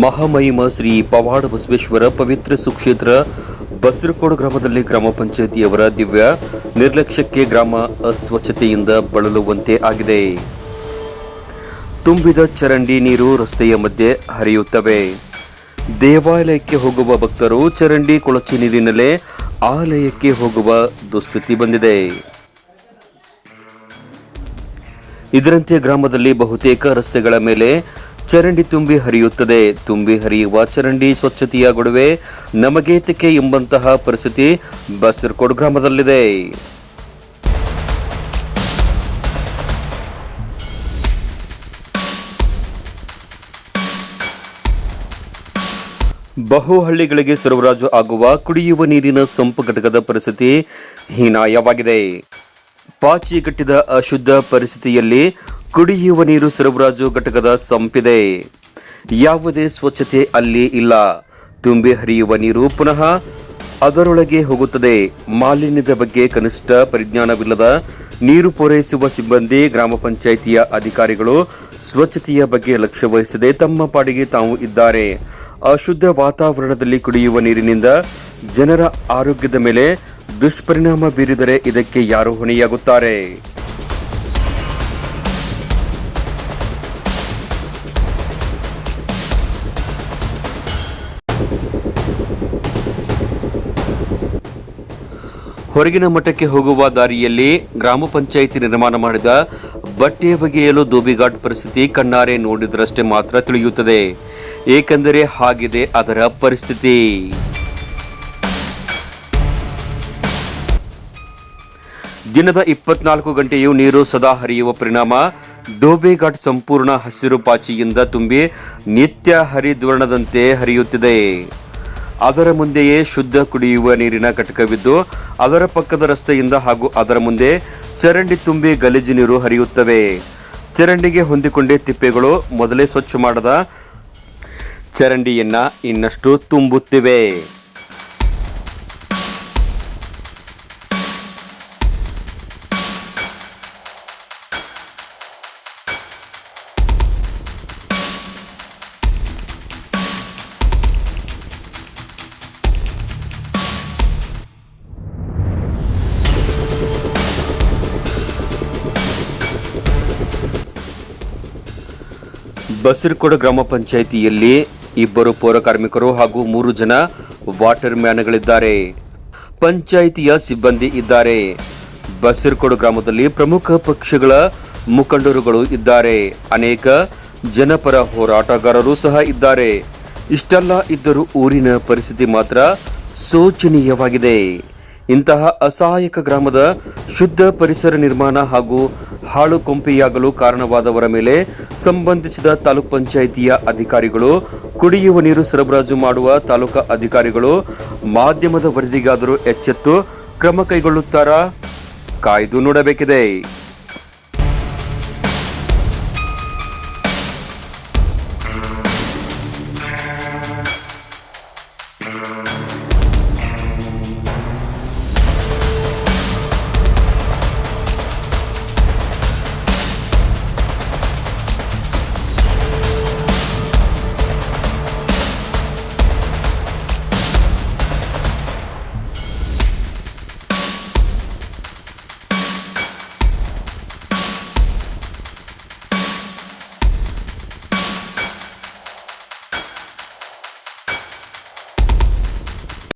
ಮಹಾಮಹಿಮ ಶ್ರೀ ಪವಾಡ ಬಸವೇಶ್ವರ ಪವಿತ್ರ ಸುಕ್ಷೇತ್ರ ಬಸರಕೋಡು ಗ್ರಾಮದಲ್ಲಿ ಗ್ರಾಮ ಪಂಚಾಯಿತಿಯವರ ದಿವ್ಯ ನಿರ್ಲಕ್ಷ್ಯಕ್ಕೆ ಗ್ರಾಮ ಅಸ್ವಚ್ಛತೆಯಿಂದ ಬಳಲುವಂತೆ ಆಗಿದೆ. ತುಂಬಿದ ಚರಂಡಿ ನೀರು ರಸ್ತೆಯ ಮಧ್ಯೆ ಹರಿಯುತ್ತವೆ. ದೇವಾಲಯಕ್ಕೆ ಹೋಗುವ ಭಕ್ತರು ಚರಂಡಿ ಕೊಳಚೆ ನೀರಿನಲ್ಲೇ ಆಲಯಕ್ಕೆ ಹೋಗುವ ದುಸ್ಥಿತಿ ಬಂದಿದೆ. ಇದರಂತೆ ಗ್ರಾಮದಲ್ಲಿ ಬಹುತೇಕ ರಸ್ತೆಗಳ ಮೇಲೆ ಚರಂಡಿ ತುಂಬಿ ಹರಿಯುತ್ತದೆ. ತುಂಬಿ ಹರಿಯುವ ಚರಂಡಿ ಸ್ವಚ್ಛತೆಯ ಗೊಡವೆ ನಮಗೇತಕ್ಕೆ ಎಂಬಂತಹ ಪರಿಸ್ಥಿತಿ ಬಸರ್ಕೋಡ್ ಗ್ರಾಮದಲ್ಲಿದೆ. ಬಹು ಹಳ್ಳಿಗಳಿಗೆ ಸರಬರಾಜು ಆಗುವ ಕುಡಿಯುವ ನೀರಿನ ಸಂಪು ಘಟಕದ ಪರಿಸ್ಥಿತಿ ಹೀನಾಯವಾಗಿದೆ. ಪಾಚಿಗಟ್ಟಿದ ಅಶುದ್ಧ ಪರಿಸ್ಥಿತಿಯಲ್ಲಿ ಕುಡಿಯುವ ನೀರು ಸರಬರಾಜು ಘಟಕದ ಸಂಪಿದೆ. ಯಾವುದೇ ಸ್ವಚ್ಛತೆ ಅಲ್ಲಿ ಇಲ್ಲ. ತುಂಬಿ ಹರಿಯುವ ನೀರು ಪುನಃ ಅದರೊಳಗೆ ಹೋಗುತ್ತದೆ. ಮಾಲಿನ್ಯದ ಬಗ್ಗೆ ಕನಿಷ್ಠ ಪರಿಜ್ಞಾನವಿಲ್ಲದ ನೀರು ಪೂರೈಸುವ ಸಿಬ್ಬಂದಿ, ಗ್ರಾಮ ಪಂಚಾಯಿತಿಯ ಅಧಿಕಾರಿಗಳು ಸ್ವಚ್ಛತೆಯ ಬಗ್ಗೆ ಲಕ್ಷ್ಯ ವಹಿಸದೆ ತಮ್ಮ ಪಾಡಿಗೆ ತಾವು ಇದ್ದಾರೆ. ಅಶುದ್ಧ ವಾತಾವರಣದಲ್ಲಿ ಕುಡಿಯುವ ನೀರಿನಿಂದ ಜನರ ಆರೋಗ್ಯದ ಮೇಲೆ ದುಷ್ಪರಿಣಾಮ ಬೀರಿದರೆ ಇದಕ್ಕೆ ಯಾರು ಹೊಣೆಯಾಗುತ್ತಾರೆ? ಹೊರಗಿನ ಮಠಕ್ಕೆ ಹೋಗುವ ದಾರಿಯಲ್ಲಿ ಗ್ರಾಮ ಪಂಚಾಯಿತಿ ನಿರ್ಮಾಣ ಮಾಡಿದ ಬಟ್ಟೆ ಬಗೆಯಲು ದೋಬಿಘಾಟ್ ಪರಿಸ್ಥಿತಿ ಕಣ್ಣಾರೆ ನೋಡಿದರಷ್ಟೇ ಮಾತ್ರ ತಿಳಿಯುತ್ತದೆ. ಏಕೆಂದರೆ ಹಾಗಿದೆ ಅದರ ಪರಿಸ್ಥಿತಿ. ದಿನದ ಇಪ್ಪತ್ನಾಲ್ಕು ಗಂಟೆಯೂ ನೀರು ಸದಾ ಹರಿಯುವ ಪರಿಣಾಮ. ಡೋಬೆಘಾಟ್ ಸಂಪೂರ್ಣ ಹಸಿರು ಪಾಚಿಯಿಂದ ತುಂಬಿ ನಿತ್ಯ ಹರಿದ್ವರ್ಣದಂತೆ ಹರಿಯುತ್ತಿದೆ. ಅದರ ಮುಂದೆಯೇ ಶುದ್ಧ ಕುಡಿಯುವ ನೀರಿನ ಘಟಕವಿದ್ದು ಅದರ ಪಕ್ಕದ ರಸ್ತೆಯಿಂದ ಹಾಗೂ ಅದರ ಮುಂದೆ ಚರಂಡಿ ತುಂಬಿ ಗಲೀಜು ನೀರು ಹರಿಯುತ್ತವೆ. ಚರಂಡಿಗೆ ಹೊಂದಿಕೊಂಡೇ ತಿಪ್ಪೆಗಳು ಮೊದಲೇ ಸ್ವಚ್ಛ ಮಾಡದ ಚರಂಡಿಯನ್ನ ಇನ್ನಷ್ಟು ತುಂಬುತ್ತಿವೆ. ಬಸರಕೋಡ ಗ್ರಾಮ ಪಂಚಾಯಿತಿಯಲ್ಲಿ ಇಬ್ಬರು ಪೌರ ಕಾರ್ಮಿಕರು ಹಾಗೂ ಮೂರು ಜನ ವಾಟರ್ ಮ್ಯಾನ್ಗಳಿದ್ದಾರೆ. ಪಂಚಾಯಿತಿಯ ಸಿಬ್ಬಂದಿ ಇದ್ದಾರೆ. ಬಸರಕೋಡು ಗ್ರಾಮದಲ್ಲಿ ಪ್ರಮುಖ ಪಕ್ಷಗಳ ಮುಖಂಡರುಗಳು ಇದ್ದಾರೆ. ಅನೇಕ ಜನಪರ ಹೋರಾಟಗಾರರು ಸಹ ಇದ್ದಾರೆ. ಇಷ್ಟೆಲ್ಲ ಇದ್ದರೂ ಊರಿನ ಪರಿಸ್ಥಿತಿ ಮಾತ್ರ ಶೋಚನೀಯವಾಗಿದೆ. ಇಂತಹ ಅಸಹಾಯಕ ಗ್ರಾಮದ ಶುದ್ಧ ಪರಿಸರ ನಿರ್ಮಾಣ ಹಾಗೂ ಹಾಳು ಕೊಂಪೆಯಾಗಲು ಕಾರಣವಾದವರ ಮೇಲೆ ಸಂಬಂಧಿಸಿದ ತಾಲೂಕ್ ಪಂಚಾಯಿತಿಯ ಅಧಿಕಾರಿಗಳು ಕುಡಿಯುವ ನೀರು ಸರಬರಾಜು ಮಾಡುವ ತಾಲೂಕಾ ಅಧಿಕಾರಿಗಳು ಮಾಧ್ಯಮದ ವರದಿಗಾದರೂ ಎಚ್ಚೆತ್ತು ಕ್ರಮ ಕೈಗೊಳ್ಳುತ್ತಾರಾ? ಕಾಯ್ದು ನೋಡಬೇಕಿದೆ.